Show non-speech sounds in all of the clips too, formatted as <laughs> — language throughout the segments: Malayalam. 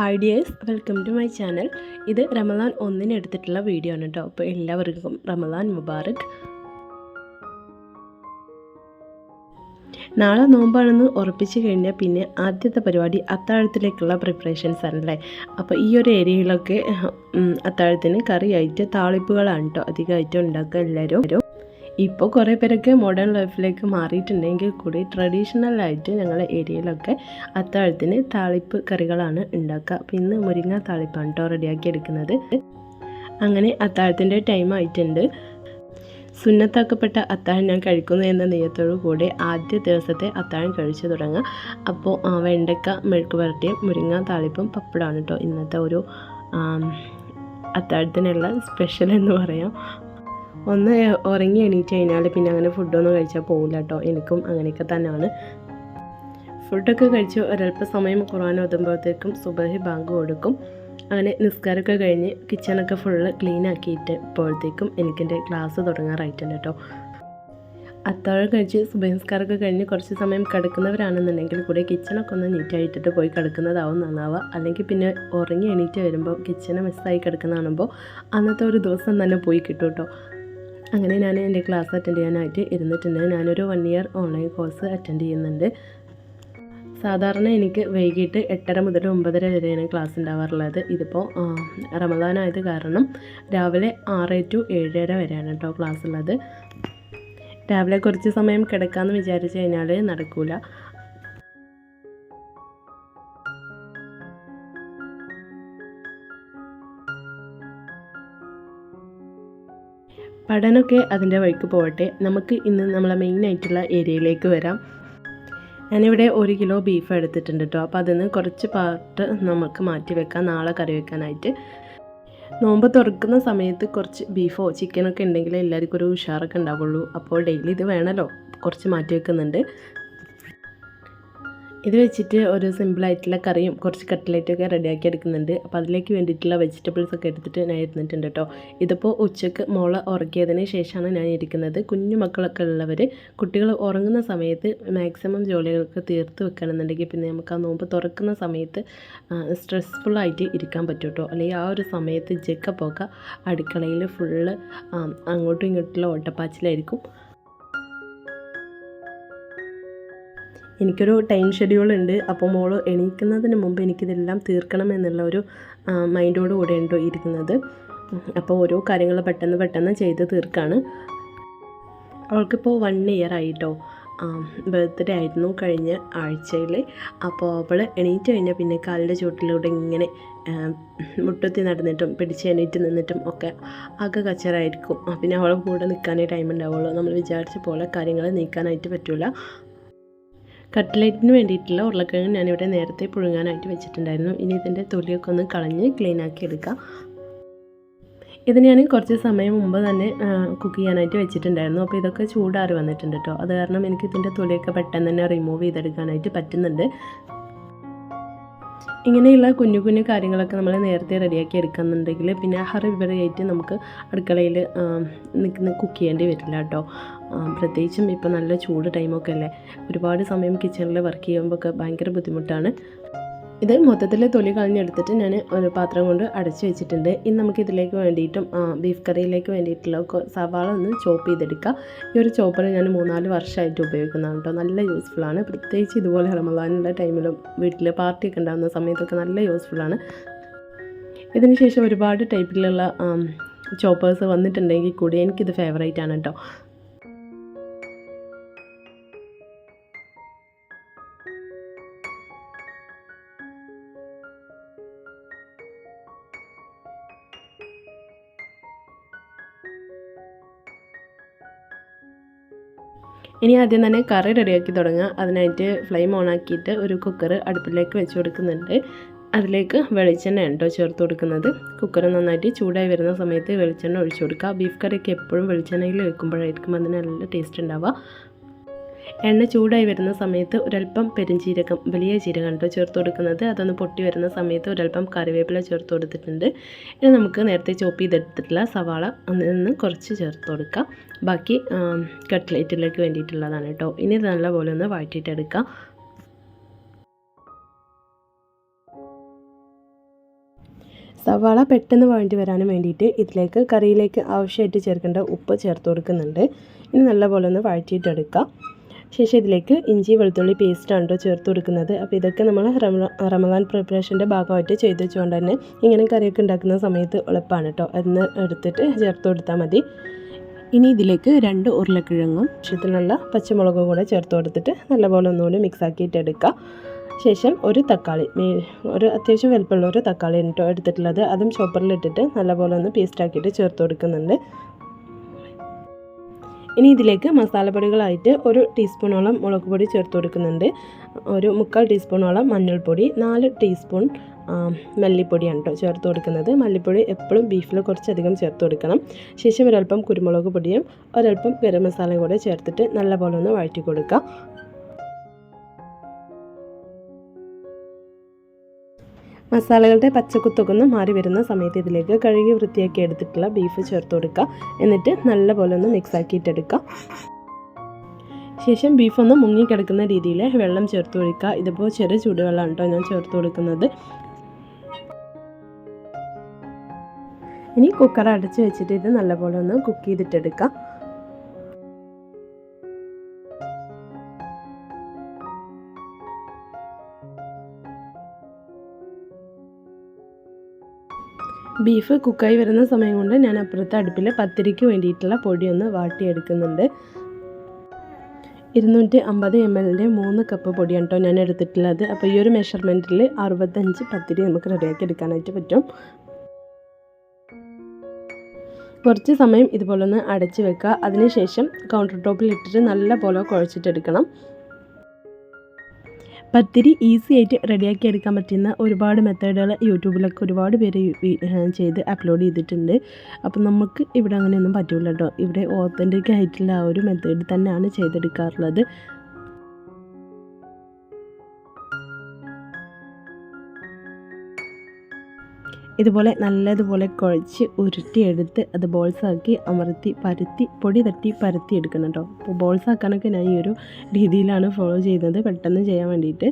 Hi dears welcome to my channel ഇത് റമദാൻ ഒന്നിന് എടുത്തിട്ടുള്ള വീഡിയോ ആണ് കേട്ടോ അപ്പോൾ എല്ലാവർക്കും റമദാൻ മുബാറക്. നാളെ നോമ്പാണെന്ന് ഉറപ്പിച്ച് കഴിഞ്ഞാൽ പിന്നെ ആദ്യത്തെ പരിപാടി അത്താഴത്തിലേക്കുള്ള പ്രിപ്പറേഷൻസ് ആണല്ലേ അപ്പോൾ ഈ ഒരു ഏരിയയിലൊക്കെ അത്താഴത്തിന് കറിയായിട്ട് താളിപ്പുകളാണ് കേട്ടോ അധികമായിട്ട് ഉണ്ടാക്കുക എല്ലാവരും ഇപ്പോൾ കുറേ പേരൊക്കെ മോഡേൺ ലൈഫിലേക്ക് മാറിയിട്ടുണ്ടെങ്കിൽ കൂടി ട്രഡീഷണൽ ആയിട്ട് ഞങ്ങളുടെ ഏരിയയിലൊക്കെ അത്താഴത്തിന് താളിപ്പ് കറികളാണ് ഉണ്ടാക്കുക. അപ്പോൾ ഇന്ന് മുരിങ്ങ താളിപ്പാണ് കേട്ടോ റെഡിയാക്കി എടുക്കുന്നത്. അങ്ങനെ അത്താഴത്തിന്റെ ടൈം ആയിട്ടുണ്ട്. സുന്നത്താക്കപ്പെട്ട അത്താഴം ഞാൻ കഴിക്കുന്നു എന്ന നെയ്യത്തോടു കൂടി ആദ്യ ദിവസത്തെ അത്താഴം കഴിച്ചു തുടങ്ങാം. അപ്പോൾ വെണ്ടക്ക മെഴുക്ക് പുരട്ടിയും മുരിങ്ങ താളിപ്പും പപ്പടമാണ് കേട്ടോ ഇന്നത്തെ ഒരു അത്താഴത്തിനുള്ള സ്പെഷ്യൽ എന്ന് പറയാം. ഒന്ന് ഉറങ്ങി എണീറ്റ് കഴിഞ്ഞാൽ പിന്നെ അങ്ങനെ ഫുഡൊന്നും കഴിച്ചാൽ പോകില്ല കേട്ടോ എനിക്കും അങ്ങനെയൊക്കെ തന്നെയാണ്. ഫുഡൊക്കെ കഴിച്ച് ഒരല്പ സമയം ഖുർആൻ ഓതുമ്പോഴത്തേക്കും സുബഹി ബാങ്ക് കൊടുക്കും. അങ്ങനെ നിസ്കാരമൊക്കെ കഴിഞ്ഞ് കിച്ചണൊക്കെ ഫുള്ള് ക്ലീൻ ആക്കിയിട്ട് ഇപ്പോഴത്തേക്കും എനിക്കെന്റെ ക്ലാസ് തുടങ്ങാറായിട്ടുണ്ട് കേട്ടോ അത്താഴം കഴിച്ച് സുബഹിസ്കാരമൊക്കെ കഴിഞ്ഞ് കുറച്ച് സമയം കിടക്കുന്നവരാണെന്നുണ്ടെങ്കിൽ കൂടെ കിച്ചണൊക്കെ ഒന്ന് നീറ്റായിട്ടിട്ട് പോയി കിടക്കുന്നതാവും നന്നാവുക. അല്ലെങ്കിൽ പിന്നെ ഉറങ്ങി എണീറ്റ് വരുമ്പോൾ കിച്ചണ് മിസ്സായി കിടക്കുന്ന കാണുമ്പോൾ അന്നത്തെ ഒരു ദിവസം തന്നെ പോയി കിട്ടും കേട്ടോ അങ്ങനെ ഞാൻ എന്റെ ക്ലാസ് അറ്റൻഡ് ചെയ്യാനായിട്ട് ഇരുന്നിട്ടുണ്ട്. ഞാനൊരു one year online course attend ചെയ്യുന്നുണ്ട്. സാധാരണ എനിക്ക് വൈകിട്ട് എട്ടര മുതൽ ഒമ്പതര വരെയാണ് ക്ലാസ് ഉണ്ടാവാറുള്ളത്. ഇതിപ്പോൾ റമദാനായത് കാരണം രാവിലെ ആറ് ടു ഏഴര വരെയാണ് കേട്ടോ ക്ലാസ് ഉള്ളത്. രാവിലെ കുറച്ച് സമയം കിടക്കാമെന്ന് വിചാരിച്ചു കഴിഞ്ഞാൽ നടക്കൂല. പഠനമൊക്കെ അതിന്റെ വഴിക്ക് പോകട്ടെ. നമുക്ക് ഇന്ന് നമ്മളെ മെയിൻ ആയിട്ടുള്ള ഏരിയയിലേക്ക് വരാം. ഞാനിവിടെ ഒരു കിലോ ബീഫ് എടുത്തിട്ടുണ്ട് കേട്ടോ അപ്പോൾ അതിൽ നിന്ന് കുറച്ച് പാർട്ട് നമുക്ക് മാറ്റി വെക്കാം. നാളെ കറി വെക്കാനായിട്ട്. നോമ്പ് തുറക്കുന്ന സമയത്ത് കുറച്ച് ബീഫോ ചിക്കനൊക്കെ ഉണ്ടെങ്കിൽ എല്ലാവർക്കും ഒരു ഉഷാറൊക്കെ ഉണ്ടാവുള്ളൂ. അപ്പോൾ ഡെയിലി ഇത് വേണമല്ലോ കുറച്ച് മാറ്റി വെക്കുന്നുണ്ട്. ഇത് വെച്ചിട്ട് ഒരു സിമ്പിളായിട്ടുള്ള കറിയും കുറച്ച് കട്ട്ലേറ്റൊക്കെ റെഡിയാക്കി എടുക്കുന്നുണ്ട്. അപ്പോൾ അതിലേക്ക് വേണ്ടിയിട്ടുള്ള വെജിറ്റബിൾസ് ഒക്കെ എടുത്തിട്ട് ഞാൻ ഇരുന്നിട്ടുണ്ട് കേട്ടോ. ഇതിപ്പോൾ ഉച്ചയ്ക്ക് മോളെ ഉറക്കിയതിന് ശേഷമാണ് ഞാൻ ഇരിക്കുന്നത്. കുഞ്ഞു മക്കളൊക്കെ ഉള്ളവർ കുട്ടികൾ ഉറങ്ങുന്ന സമയത്ത് മാക്സിമം ജോലികളൊക്കെ തീർത്ത് വെക്കണമെന്നുണ്ടെങ്കിൽ പിന്നെ നമുക്ക് ആ നോമ്പ് തുറക്കുന്ന സമയത്ത് സ്ട്രെസ്ഫുള്ളായിട്ട് ഇരിക്കാൻ പറ്റും കേട്ടോ. അല്ലെങ്കിൽ ആ ഒരു സമയത്ത് ജക്കപ്പൊക്കെ അടുക്കളയിൽ ഫുള്ള് അങ്ങോട്ടും ഇങ്ങോട്ടുള്ള ഓട്ടപ്പാച്ചിലായിരിക്കും. എനിക്കൊരു ടൈം ഷെഡ്യൂൾ ഉണ്ട് അപ്പോൾ മോൾ എണീക്കുന്നതിന് മുമ്പ് എനിക്കിതെല്ലാം തീർക്കണം എന്നുള്ള ഒരു മൈൻഡോട് കൂടെ ഉണ്ടോ ഇരിക്കുന്നത് അപ്പോൾ ഓരോ കാര്യങ്ങൾ പെട്ടെന്ന് പെട്ടെന്ന് ചെയ്ത് തീർക്കാണ്. അവൾക്കിപ്പോൾ വൺ ഇയർ ആയിട്ടോ. ബർത്ത്ഡേ ആയിരുന്നു കഴിഞ്ഞ ആഴ്ചയിൽ അപ്പോൾ അവൾ എണീറ്റ് കഴിഞ്ഞാൽ പിന്നെ കാലിന്റെ ചുവട്ടിലൂടെ ഇങ്ങനെ മുട്ടത്തി നടന്നിട്ടും പിടിച്ച് എണീറ്റ് നിന്നിട്ടും ഒക്കെ ആകെ കച്ചറായിരിക്കും. പിന്നെ അവളെ കൂടെ നിൽക്കാനേ ടൈം ഉണ്ടാവുള്ളൂ. നമ്മൾ വിചാരിച്ച പോലെ കാര്യങ്ങൾ നീക്കാനായിട്ട് പറ്റില്ല കട്ട്ലറ്റിന് വേണ്ടിയിട്ടുള്ള ഉരുളക്കിഴങ്ങ് ഞാനിവിടെ നേരത്തെ പുഴുങ്ങാനായിട്ട് വെച്ചിട്ടുണ്ടായിരുന്നു. ഇനി ഇതിന്റെ തൊലിയൊക്കെ ഒന്ന് കളഞ്ഞ് ക്ലീൻ ആക്കി എടുക്കാം. ഇത് ഞാൻ കുറച്ച് സമയം മുമ്പ് തന്നെ കുക്ക് ചെയ്യാനായിട്ട് വെച്ചിട്ടുണ്ടായിരുന്നു. അപ്പോൾ ഇതൊക്കെ ചൂടാറി വന്നിട്ടുണ്ട് കേട്ടോ അത് കാരണം എനിക്ക് ഇതിന്റെ തൊലിയൊക്കെ പെട്ടെന്ന് തന്നെ റിമൂവ് ചെയ്തെടുക്കാനായിട്ട് പറ്റുന്നുണ്ട്. ഇങ്ങനെയുള്ള കുഞ്ഞു കുഞ്ഞു കാര്യങ്ങളൊക്കെ നമ്മൾ നേരത്തെ റെഡിയാക്കി എടുക്കുന്നുണ്ടെങ്കിൽ പിന്നെ ഹറി വിവരമായിട്ട് നമുക്ക് അടുക്കളയിൽ നിൽക്കുന്ന കുക്ക് ചെയ്യേണ്ടി വരില്ല കേട്ടോ. പ്രത്യേകിച്ചും ഇപ്പോൾ നല്ല ചൂട് ടൈമൊക്കെ അല്ലേ? ഒരുപാട് സമയം കിച്ചണിൽ വർക്ക് ചെയ്യുമ്പോൾ ഒക്കെ ഭയങ്കര ബുദ്ധിമുട്ടാണ്. ഇത് മൊത്തത്തിൽ തൊലി കളഞ്ഞെടുത്തിട്ട് ഞാൻ ഒരു പാത്രം കൊണ്ട് അടച്ചു വെച്ചിട്ടുണ്ട്. ഇനി നമുക്ക് ഇതിലേക്ക് വേണ്ടിയിട്ടും ബീഫ് കറിയിലേക്ക് വേണ്ടിയിട്ടുള്ള സവാള ഒന്ന് ചോപ്പ് ചെയ്തെടുക്കുക ഈ ഒരു ചോപ്പർ ഞാൻ മൂന്നാൽ വർഷമായിട്ട് ഉപയോഗിക്കുന്നതാണ് കേട്ടോ നല്ല യൂസ്ഫുൾ ആണ്. പ്രത്യേകിച്ച് ഇതുപോലെ റമദാനുള്ള ടൈമിലും വീട്ടിൽ പാർട്ടിയൊക്കെ ഉണ്ടാകുന്ന സമയത്തൊക്കെ നല്ല യൂസ്ഫുള്ളാണ് ഇതിന് ശേഷം ഒരുപാട് ടൈപ്പിലുള്ള ചോപ്പേഴ്സ് വന്നിട്ടുണ്ടെങ്കിൽ കൂടി എനിക്കിത് ഫേവറേറ്റ് ആണ് കേട്ടോ ഇനി ആദ്യം തന്നെ കറി റെഡിയാക്കി തുടങ്ങുക അതിനായിട്ട് ഫ്ലെയിം ഓൺ ആക്കിയിട്ട് ഒരു കുക്കർ അടുപ്പിലേക്ക് വെച്ച് കൊടുക്കുന്നുണ്ട്. അതിലേക്ക് വെളിച്ചെണ്ണ ഉണ്ടോ ചേർത്ത് കൊടുക്കുന്നത്. കുക്കർ നന്നായിട്ട് ചൂടായി വരുന്ന സമയത്ത് വെളിച്ചെണ്ണ ഒഴിച്ചു കൊടുക്കുക. ബീഫ് കറിയൊക്കെ എപ്പോഴും വെളിച്ചെണ്ണയിൽ വെക്കുമ്പോഴായിരിക്കും അതിന് നല്ല ടേസ്റ്റ് ഉണ്ടാവുക. എണ്ണ ചൂടായി വരുന്ന സമയത്ത് ഒരല്പം പെരുംജീരകം വലിയ ജീരകം കേട്ടോ ചേർത്ത് കൊടുക്കുന്നത്. അതൊന്ന് പൊട്ടി വരുന്ന സമയത്ത് ഒരല്പം കറിവേപ്പില ചേർത്ത് കൊടുത്തിട്ടുണ്ട്. ഇനി നമുക്ക് നേരത്തെ ചോപ്പ് ചെയ്തെടുത്തിട്ടുള്ള സവാള നിന്ന് കുറച്ച് ചേർത്ത് കൊടുക്കാം. ബാക്കി കട്ട്ലേറ്റിലേക്ക് വേണ്ടിയിട്ടുള്ളതാണ് കേട്ടോ ഇനി ഇത് നല്ലപോലെ ഒന്ന് വഴറ്റിയിട്ടെടുക്കാം. സവാള പെട്ടെന്ന് വഴണ്ടി വരാനും വേണ്ടിയിട്ട് ഇതിലേക്ക് കറിയിലേക്ക് ആവശ്യമായിട്ട് ചേർക്കേണ്ട ഉപ്പ് ചേർത്ത് കൊടുക്കുന്നുണ്ട്. ഇനി നല്ലപോലെ ഒന്ന് വഴറ്റിയിട്ടെടുക്കാം. ശേഷം ഇതിലേക്ക് ഇഞ്ചി വെളുത്തുള്ളി പേസ്റ്റാണ് കേട്ടോ ചേർത്ത് കൊടുക്കുന്നത്. അപ്പോൾ ഇതൊക്കെ നമ്മൾ റമദാൻ പ്രിപ്പറേഷന്റെ ഭാഗമായിട്ട് ചെയ്ത് വെച്ചുകൊണ്ട് തന്നെ ഇങ്ങനെ കറിയൊക്കെ ഉണ്ടാക്കുന്ന സമയത്ത് എളുപ്പമാണ് കേട്ടോ അതിന് എടുത്തിട്ട് ചേർത്ത് കൊടുത്താൽ മതി. ഇനി ഇതിലേക്ക് രണ്ട് ഉരുളക്കിഴങ്ങും ആവശ്യത്തിനുള്ള പച്ചമുളകും കൂടെ ചേർത്ത് കൊടുത്തിട്ട് നല്ലപോലെ ഒന്നുകൂടി മിക്സ് ആക്കിയിട്ട് എടുക്കുക ശേഷം ഒരു തക്കാളി ഒരു അത്യാവശ്യം വലുപ്പമുള്ള ഒരു തക്കാളി കേട്ടോ എടുത്തിട്ടുള്ളത്. അതും ചോപ്പറിലിട്ടിട്ട് നല്ലപോലെ ഒന്ന് പേസ്റ്റാക്കിയിട്ട് ചേർത്ത് കൊടുക്കുന്നുണ്ട്. ഇനി ഇതിലേക്ക് മസാലപ്പൊടികളായിട്ട് ഒരു ടീസ്പൂണോളം മുളക് പൊടി ചേർത്ത് കൊടുക്കുന്നുണ്ട്. ഒരു മുക്കാൽ ടീസ്പൂണോളം മഞ്ഞൾപ്പൊടി നാല് ടീസ്പൂൺ മല്ലിപ്പൊടിയാണ് കേട്ടോ ചേർത്ത് കൊടുക്കുന്നത്. മല്ലിപ്പൊടി എപ്പോഴും ബീഫിൽ കുറച്ചധികം ചേർത്ത് കൊടുക്കണം. ശേഷം ഒരല്പം കുരുമുളക് പൊടിയും ഒരല്പം ഗരം മസാലയും കൂടെ ചേർത്തിട്ട് നല്ലപോലെ ഒന്ന് വഴറ്റി കൊടുക്കുക മസാലകളുടെ പച്ചക്കുത്തൊക്കെ മാറി വരുന്ന സമയത്ത് ഇതിലേക്ക് കഴുകി വൃത്തിയാക്കി എടുത്തിട്ടുള്ള ബീഫ് ചേർത്ത് കൊടുക്കുക. എന്നിട്ട് നല്ലപോലെ ഒന്ന് മിക്സ് ആക്കിയിട്ടെടുക്കുക ശേഷം ബീഫ് ഒന്ന് മുങ്ങിക്കിടക്കുന്ന രീതിയിൽ വെള്ളം ചേർത്ത് കൊടുക്കുക. ഇതിപ്പോൾ ചെറിയ ചൂടുവെള്ളമാണ് കേട്ടോ ഞാൻ ചേർത്ത് കൊടുക്കുന്നത്. ഇനി കുക്കർ അടച്ച് വെച്ചിട്ട് ഇത് നല്ലപോലെ ഒന്ന് കുക്ക് ചെയ്തിട്ടെടുക്കാം ബീഫ് കുക്കായി വരുന്ന സമയം കൊണ്ട് ഞാൻ അപ്പുറത്തെ അടുപ്പിൽ പത്തിരിക്ക് വേണ്ടിയിട്ടുള്ള പൊടിയൊന്ന് വാട്ടിയെടുക്കുന്നുണ്ട്. ഇരുന്നൂറ്റി അമ്പത് എം എല്ലിന്റെ മൂന്ന് കപ്പ് പൊടിയാണ് കേട്ടോ ഞാൻ എടുത്തിട്ടുള്ളത്. അപ്പോൾ ഈ ഒരു മെഷർമെന്റിൽ അറുപത്തഞ്ച് പത്തിരി നമുക്ക് റെഡിയാക്കി എടുക്കാനായിട്ട് പറ്റും. കുറച്ച് സമയം ഇതുപോലൊന്ന് അടച്ച് വെക്കുക. അതിനുശേഷം കൗണ്ടർ ടോപ്പിൽ ഇട്ടിട്ട് നല്ല പോലെ കുഴച്ചിട്ടെടുക്കണം. പത്തിരി ഈസി ആയിട്ട് റെഡിയാക്കി എടുക്കാൻ പറ്റുന്ന ഒരുപാട് മെത്തേഡുകൾ യൂട്യൂബിലൊക്കെ ഒരുപാട് പേര് ചെയ്ത് അപ്ലോഡ് ചെയ്തിട്ടുണ്ട്. അപ്പം നമുക്ക് ഇവിടെ അങ്ങനെയൊന്നും പറ്റില്ല കേട്ടോ ഇവിടെ ഓത്തന്റിക് ആയിട്ടുള്ള ആ ഒരു മെത്തേഡ് തന്നെയാണ് ചെയ്തെടുക്കാറുള്ളത്. ഇതുപോലെ നല്ലതുപോലെ കുഴച്ച് ഉരുട്ടിയെടുത്ത് അത് ബോൾസാക്കി അമർത്തി പരത്തി പൊടി തട്ടി പരത്തി എടുക്കണം കേട്ടോ. അപ്പോൾ ബോൾസ് ആക്കാനൊക്കെ ഞാൻ ഈ ഒരു രീതിയിലാണ് ഫോളോ ചെയ്യുന്നത്. പെട്ടെന്ന് ചെയ്യാൻ വേണ്ടിയിട്ട്.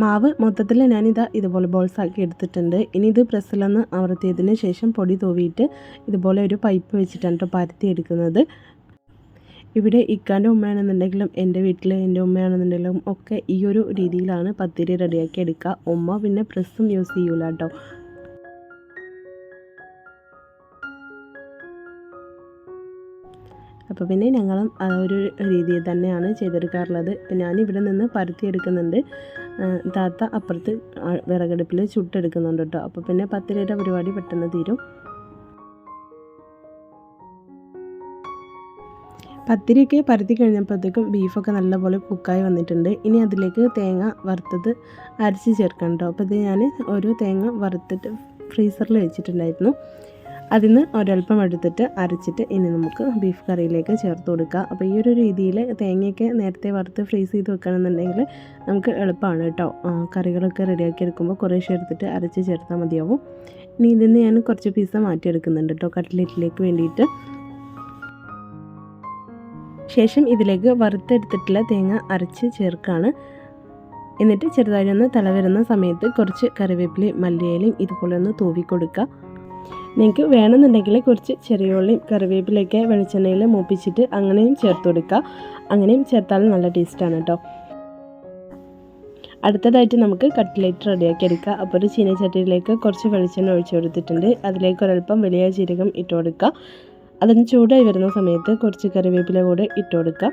മാവ് മൊത്തത്തിൽ ഞാനിതാ ഇതുപോലെ ബോൾസ് ആക്കി എടുത്തിട്ടുണ്ട്. ഇനി ഇത് പ്രസ്സിലൊന്ന് അമർത്തിയതിന് ശേഷം പൊടി തൂവിയിട്ട് ഇതുപോലെ ഒരു പൈപ്പ് വെച്ചിട്ടാണ് കേട്ടോ പരത്തി എടുക്കുന്നത്. ഇവിടെ ഇക്കാന്റെ ഉമ്മയാണെന്നുണ്ടെങ്കിലും എന്റെ വീട്ടിൽ എന്റെ ഉമ്മയാണെന്നുണ്ടെങ്കിലും ഒക്കെ ഈ ഒരു രീതിയിലാണ് പത്തിരി റെഡിയാക്കി എടുക്കുക. ഉമ്മ പിന്നെ പ്രസ്സും യൂസ് ചെയ്യൂല കേട്ടോ. അപ്പോൾ പിന്നെ ഞങ്ങളും ആ ഒരു രീതിയിൽ തന്നെയാണ് ചെയ്തെടുക്കാറുള്ളത്. ഇപ്പം ഞാനിവിടെ നിന്ന് പരത്തി എടുക്കുന്നുണ്ട്. താത്ത അപ്പുറത്ത് വിറകടുപ്പിൽ ചുട്ടെടുക്കുന്നുണ്ട് കേട്ടോ. അപ്പോൾ പിന്നെ പത്തിരിയുടെ പരിപാടി പെട്ടെന്ന് തീരും. പത്തിരിയൊക്കെ പരത്തി കഴിഞ്ഞപ്പോഴത്തേക്കും ബീഫൊക്കെ നല്ലപോലെ കുക്കായി വന്നിട്ടുണ്ട്. ഇനി അതിലേക്ക് തേങ്ങ വറുത്തത് അരച്ച് ചേർക്കണം കേട്ടോ. അപ്പോൾ ഇത് ഞാൻ ഒരു തേങ്ങ വറുത്തിട്ട് ഫ്രീസറിൽ വെച്ചിട്ടുണ്ടായിരുന്നു. അതിൽ നിന്ന് ഒരൽപ്പം എടുത്തിട്ട് അരച്ചിട്ട് ഇനി നമുക്ക് ബീഫ് കറിയിലേക്ക് ചേർത്ത് കൊടുക്കുക അപ്പോൾ ഈ ഒരു രീതിയിൽ തേങ്ങയൊക്കെ നേരത്തെ വറുത്ത് ഫ്രീസ് ചെയ്ത് വെക്കണമെന്നുണ്ടെങ്കിൽ നമുക്ക് എളുപ്പമാണ് കേട്ടോ. കറികളൊക്കെ റെഡിയാക്കി എടുക്കുമ്പോൾ കുറേശ്ശെ എടുത്തിട്ട് അരച്ച് ചേർത്താൽ മതിയാവും. ഇനി ഇതിൽ നിന്ന് ഞാൻ കുറച്ച് പീസ് മാറ്റിയെടുക്കുന്നുണ്ട് കേട്ടോ. കട്ട്ലറ്റിലേക്ക് വേണ്ടിയിട്ട്. ശേഷം ഇതിലേക്ക് വറുത്തെടുത്തിട്ടുള്ള തേങ്ങ അരച്ച് ചേർക്കുകയാണ് എന്നിട്ട് ചെറുതായി ഒന്ന് തല വരുന്ന സമയത്ത് കുറച്ച് കറിവേപ്പിലയും മല്ലിയിലയും ഇതുപോലെ ഒന്ന് തൂവി കൊടുക്കുക. നിങ്ങൾക്ക് വേണമെന്നുണ്ടെങ്കിൽ കുറച്ച് ചെറിയ ഉള്ളിയും കറിവേപ്പിലയൊക്കെ വെളിച്ചെണ്ണയിൽ മൂപ്പിച്ചിട്ട് അങ്ങനെയും ചേർത്ത് കൊടുക്കുക. അങ്ങനെയും ചേർത്താൽ നല്ല ടേസ്റ്റാണ് കേട്ടോ അടുത്തതായിട്ട് നമുക്ക് കട്ട്ലേറ്റ് റെഡിയാക്കി എടുക്കുക അപ്പോൾ ഒരു ചീനച്ചട്ടിയിലേക്ക് കുറച്ച് വെളിച്ചെണ്ണ ഒഴിച്ചു കൊടുത്തിട്ടുണ്ട്. അതിലേക്ക് ഒരൽപ്പം വലിയ ജീരകം ഇട്ട് കൊടുക്കുക. അതൊന്ന് ചൂടായി വരുന്ന സമയത്ത് കുറച്ച് കറിവേപ്പില കൂടെ ഇട്ട് കൊടുക്കാം.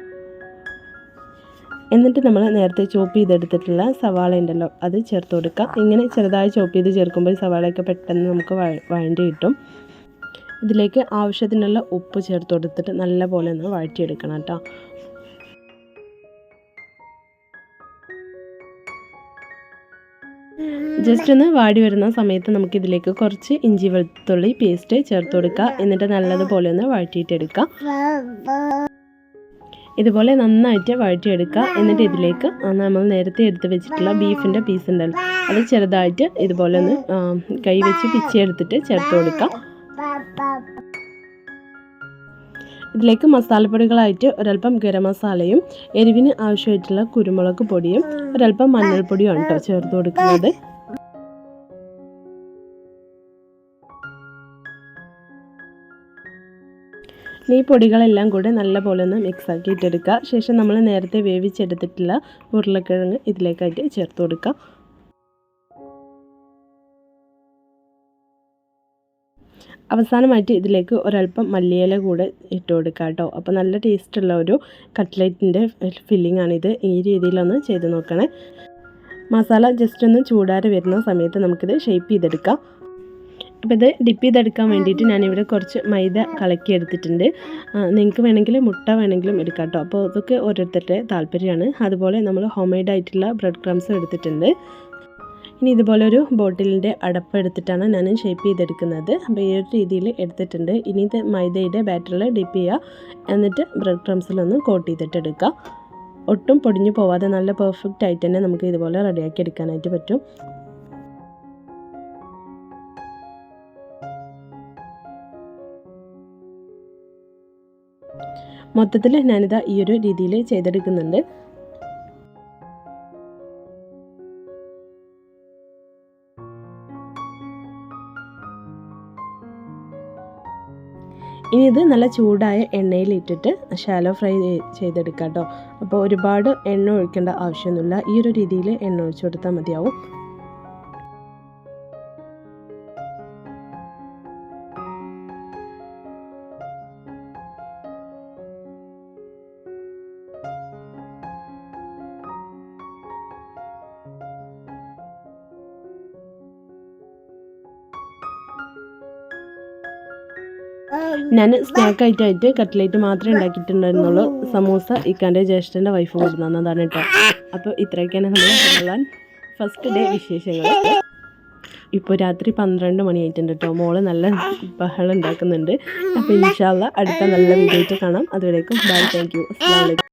എന്നിട്ട് നമ്മൾ നേരത്തെ ചോപ്പ് ചെയ്തെടുത്തിട്ടുള്ള സവാള ഉണ്ടല്ലോ അത് ചേർത്ത് കൊടുക്കാം. ഇങ്ങനെ ചെറുതായി ചോപ്പ് ചെയ്ത് ചേർക്കുമ്പോൾ സവാളയൊക്കെ പെട്ടെന്ന് നമുക്ക് വഴ- വഴണ്ടി കിട്ടും. ഇതിലേക്ക് ആവശ്യത്തിനുള്ള ഉപ്പ് ചേർത്ത് കൊടുത്തിട്ട് നല്ല പോലെ ഒന്ന് വഴറ്റിയെടുക്കണം കേട്ടോ. ജസ്റ്റ് ഒന്ന് വാടി വരുന്ന സമയത്ത് നമുക്ക് ഇതിലേക്ക് കുറച്ച് ഇഞ്ചി വെളുത്തുള്ളി പേസ്റ്റ് ചേർത്ത് കൊടുക്കുക. എന്നിട്ട് നല്ലതുപോലെ ഒന്ന് വഴറ്റിയിട്ടെടുക്കുക. ഇതുപോലെ നന്നായിട്ട് വഴറ്റിയെടുക്കുക. എന്നിട്ട് ഇതിലേക്ക് നമ്മൾ നേരത്തെ എടുത്ത് വെച്ചിട്ടുള്ള ബീഫിന്റെ പീസ് ഉണ്ടല്ലോ. അത് ചെറുതായിട്ട് ഇതുപോലെ ഒന്ന് കൈ വെച്ച് പിച്ചെടുത്തിട്ട് ചേർത്ത് കൊടുക്കുക ഇതിലേക്ക് മസാലപ്പൊടികളായിട്ട് ഒരല്പം ഗരം മസാലയും എരിവിന് ആവശ്യമായിട്ടുള്ള കുരുമുളക് പൊടിയും ഒരല്പം മഞ്ഞൾപ്പൊടിയും കേട്ടോ ചേർത്ത് കൊടുക്കുന്നത്. ഈ പൊടികളെല്ലാം കൂടെ നല്ലപോലെ ഒന്ന് മിക്സ് ആക്കിയിട്ടെടുക്കുക. ശേഷം നമ്മൾ നേരത്തെ വേവിച്ചെടുത്തിട്ടുള്ള ഉരുളക്കിഴങ്ങ് ഇതിലേക്കായിട്ട് ചേർത്ത് കൊടുക്കുക. അവസാനമായിട്ട് ഇതിലേക്ക് ഒരല്പം മല്ലിയില കൂടെ ഇട്ട് കൊടുക്കുക കേട്ടോ. അപ്പോൾ നല്ല ടേസ്റ്റുള്ള ഒരു കട്ട്ലറ്റിന്റെ ഫില്ലിംഗ് ആണിത് ഈ രീതിയിലൊന്ന് ചെയ്ത് നോക്കണേ. മസാല ജസ്റ്റ് ഒന്ന് ചൂടാറി വരുന്ന സമയത്ത് നമുക്കിത് ഷേപ്പ് ചെയ്തെടുക്കാം. അപ്പോൾ ഇത് ഡിപ്പ് ചെയ്തെടുക്കാൻ വേണ്ടിയിട്ട് ഞാനിവിടെ കുറച്ച് മൈദ കലക്കി എടുത്തിട്ടുണ്ട്. നിങ്ങൾക്ക് വേണമെങ്കിൽ മുട്ട വേണമെങ്കിലും എടുക്കാം കേട്ടോ. അപ്പോൾ അതൊക്കെ ഓരോരുത്തരുടെ താല്പര്യമാണ്. അതുപോലെ നമ്മൾ ഹോം മെയ്ഡ് ആയിട്ടുള്ള ബ്രെഡ് ക്രംസും എടുത്തിട്ടുണ്ട്. ഇനി ഇതുപോലെ ഒരു ബോട്ടിലിന്റെ അടപ്പ് എടുത്തിട്ടാണ് ഞാൻ ഷേപ്പ് ചെയ്തെടുക്കുന്നത്. അപ്പോൾ ഈ ഒരു രീതിയിൽ എടുത്തിട്ടുണ്ട്. ഇനി ഇത് മൈദയുടെ ബാറ്ററിൽ ഡിപ്പ് ചെയ്യുക. എന്നിട്ട് ബ്രെഡ് ക്രംസിലൊന്ന് കോട്ട് ചെയ്തിട്ടെടുക്കുക ഒട്ടും പൊടിഞ്ഞു പോവാതെ നല്ല പെർഫെക്റ്റ് ആയിട്ട് തന്നെ നമുക്ക് ഇതുപോലെ റെഡിയാക്കി എടുക്കാനായിട്ട് പറ്റും. മൊത്തത്തിൽ ഞാനിതാ ഈ ഒരു രീതിയിൽ ചെയ്തെടുക്കുന്നുണ്ട്. ഇനി ഇത് നല്ല ചൂടായ എണ്ണയിൽ ഇട്ടിട്ട് ഷാലോ ഫ്രൈ ചെയ്തെടുക്കാം കേട്ടോ അപ്പോൾ ഒരുപാട് എണ്ണ ഒഴിക്കേണ്ട ആവശ്യമൊന്നുമില്ല. ഈ ഒരു രീതിയിൽ എണ്ണ ഒഴിച്ചു കൊടുത്താൽ മതിയാവും. ഞാൻ സ്നാക്ക് ആയിട്ടായിട്ട് കട്ട്ലേറ്റ് <laughs> മാത്രമേ ഉണ്ടാക്കിയിട്ടുണ്ടായിരുന്നുള്ളൂ. സമൂസ ഇക്കാന്റെ ജ്യേഷ്ഠന്റെ വൈഫ് കൊടുന്നതാണ് കേട്ടോ അപ്പോൾ ഇത്രയൊക്കെയാണ് നമ്മൾ ഫസ്റ്റ് ഡേ വിശേഷങ്ങൾ ഇപ്പോൾ രാത്രി പന്ത്രണ്ട് മണിയായിട്ടുണ്ട് കേട്ടോ മോൾ നല്ല ബഹളം ഉണ്ടാക്കുന്നുണ്ട്. അപ്പോൾ ഇൻഷാല്ല അടുത്ത നല്ല വീഡിയോ കാണാം. അതുവരേക്കും ബൈ താങ്ക് യു അസ്സാം വലൈക്കും